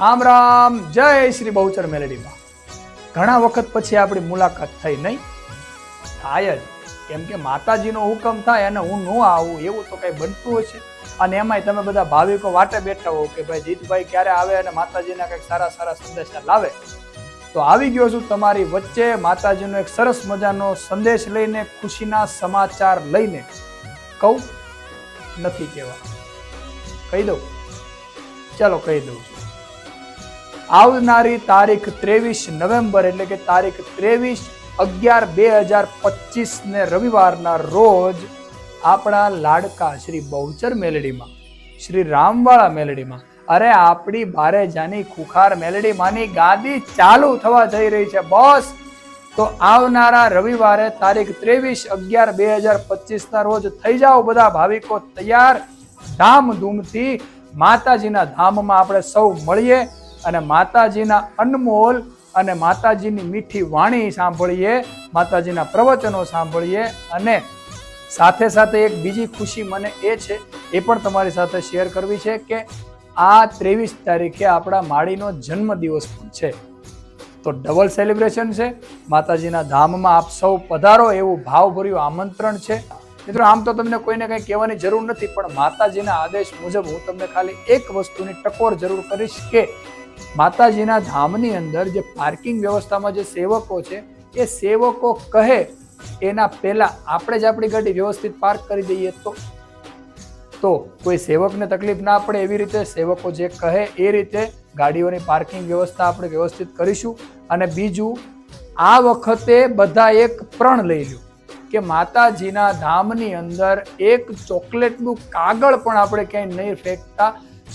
રામ રામ, જય શ્રી બહુચર મેલેડીમાં. ઘણા વખત પછી આપણી મુલાકાત થઈ નહીં. થાય જ. કેમ કે માતાજીનો હુકમ થાય અને હું ન આવું, એવું તો કઈ બનતું હશે. અને એમાંય તમે બધા ભાવિકો વાટે બેઠા હો કે ભાઈ જીતભાઈ ક્યારે આવે અને માતાજીના કંઈક સારા સારા સંદેશા લાવે. તો આવી ગયો છું તમારી વચ્ચે માતાજીનો એક સરસ મજાનો સંદેશ લઈને, ખુશીના સમાચાર લઈને. કહું? નથી કહેવા. કહી દઉં? ચાલો કહી દઉં આવનારી તારીખ ત્રેવીસ નવેમ્બર એટલે કે તારીખ ત્રેવીસ અગિયાર બે હજાર પચીસ ને રવિવારના રોજ આપણા લાડકા શ્રી બહુચર મેલડીમાં, શ્રી રામવાળા મેલડીમાં. અરે આપણી બારે જાની ખુખાર મેલડીમાંની ગાદી ચાલુ થવા જઈ રહી છે, બોસ. તો આવનારા રવિવારે તારીખ ત્રેવીસ અગિયાર બે હજાર પચીસ ના રોજ થઈ જાઓ બધા ભાવિકો તૈયાર. ધામધૂમથી માતાજીના ધામમાં આપણે સૌ મળીએ. અને માતાજીના અનમોલ અને માતાજીની મીઠી વાણી સાંભળીએ, માતાજીના પ્રવચનો સાંભળીએ અને સાથે સાથે એક બીજી ખુશી મને એ છે, એ પણ તમારી સાથે શેર કરવી છે કે આ ત્રેવીસ તારીખે આપણા માળીનો જન્મદિવસ પણ છે. તો ડબલ સેલિબ્રેશન છે. માતાજીના ધામમાં આપ સૌ પધારો એવું ભાવભર્યું આમંત્રણ છે. મિત્રો, આમ તો તમને કોઈને કંઈ કહેવાની જરૂર નથી, પણ માતાજીના આદેશ મુજબ હું તમને ખાલી એક વસ્તુની ટકોર જરૂર કરીશ કે માતાજીના ધામની અંદર જે પાર્કિંગ વ્યવસ્થામાં જે સેવકો છે, એ સેવકો કહે એના પહેલા આપણે જ આપણી ગાડી વ્યવસ્થિત પાર્ક કરી દઈએ તો. તો કોઈ સેવકને તકલીફ ના પડે એવી રીતે સેવકો જે કહે એ રીતે ગાડીઓની પાર્કિંગ વ્યવસ્થા આપણે વ્યવસ્થિત કરીશું. અને બીજું, આ વખતે બધા એક પ્રણ લઈ લો કે માતાજીના ધામની અંદર એક ચોકલેટનું કાગળ પણ આપણે ક્યાંય નહીં ફેંકતા.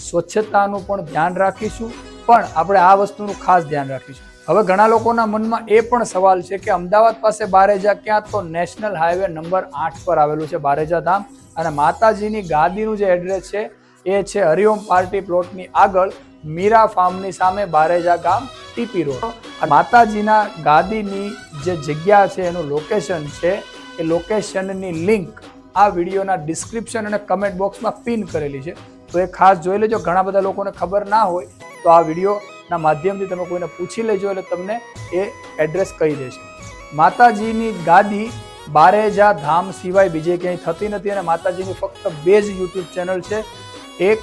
સ્વચ્છતાનું પણ ધ્યાન રાખીશું. પણ આપણે આ વસ્તુનું ખાસ ધ્યાન રાખીશું. હવે ઘણા લોકોના મનમાં એ પણ સવાલ છે કે અમદાવાદ પાસે બારેજા ક્યાં તો નેશનલ હાઈવે નંબર આઠ પર આવેલું છે બારેજા ધામ. અને માતાજીની ગાદીનું જે એડ્રેસ છે, એ છે હરિઓમ પાર્ટી પ્લોટની આગળ મીરા ફાર્મની સામે બારેજા ગામ ટીપી રોડ. માતાજીના ગાદીની જે જગ્યા છે, એનું લોકેશન છે, એ લોકેશનની લિંક આ વિડીયોના ડિસ્ક્રિપ્શન અને કમેન્ટ બોક્સમાં પિન કરેલી છે. તો એ ખાસ જોઈ લેજો, ઘણા બધા લોકોને ખબર ના હોય તો આ વિડીયોના માધ્યમથી તમે કોઈને પૂછી લેજો એટલે તમને એ એડ્રેસ કહી દેશે. માતાજીની ગાદી બારેજા ધામ સિવાય બીજે ક્યાંય થતી નથી અને માતાજીની ફક્ત બે જ યુટ્યુબ ચેનલ છે. એક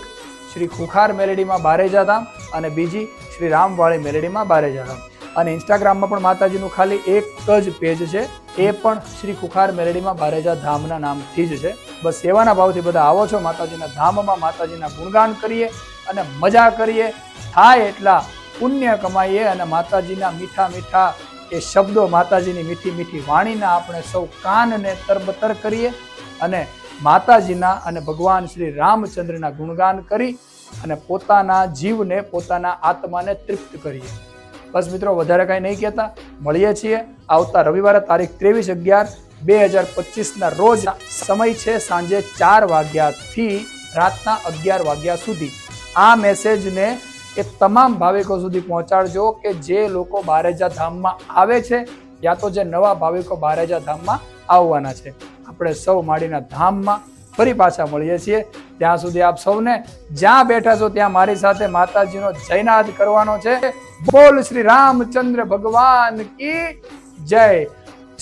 શ્રી ખુખાર મેલેડીમાં બારેજા ધામ અને બીજી શ્રી રામવાળી મેલેડીમાં બારેજા ધામ. અને ઇન્સ્ટાગ્રામમાં પણ માતાજીનું ખાલી એક જ પેજ છે. એ પણ શ્રી ખુખાર મેલેડીમાં બારેજા ધામના નામથી જ છે. બસ સેવાના ભાવથી બધા આવો છો. માતાજીના ધામમાં માતાજીના ગુણગાન કરીએ. અને મજા કરીએ. થાય એટલા પુણ્ય કમાઈએ અને માતાજીના મીઠા મીઠા એ શબ્દો માતાજીની મીઠી મીઠી વાણીના આપણે સૌ કાનને તરબતર કરીએ અને માતાજીના અને ભગવાન શ્રી રામચંદ્રના ગુણગાન કરી અને પોતાના જીવને, પોતાના આત્માને તૃપ્ત કરીએ. બસ મિત્રો, વધારે કાંઈ નહીં કહેતા. મળીએ છીએ આવતા રવિવારે, તારીખ ત્રેવીસ અગિયાર, બે હજાર પચીસના રોજ. સમય છે સાંજે ચાર વાગ્યાથી રાતના અગિયાર વાગ્યા સુધી. આ મેસેજને એ તમામ ભાવિકો સુધી પહોંચાડજો કે જે લોકો બારેજા ધામમાં આવે છે યા તો જે નવા ભાવિકો બારેજા ધામમાં આવવાના છે. આપણે સૌ માડીના ધામમાં ફરી પાછા મળીએ છીએ. ત્યાં સુધી આપ સૌને જ્યાં બેઠા છો ત્યાં મારી સાથે માતાજીનો જયનાદ કરવાનો છે. બોલ શ્રી રામચંદ્ર ભગવાન કી જય?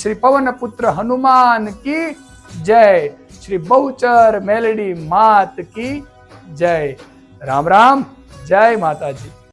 શ્રી પવન પુત્ર હનુમાન કી જય? શ્રી બહુચર મેલડી માત કી જય? રામ રામ જય માતાજી.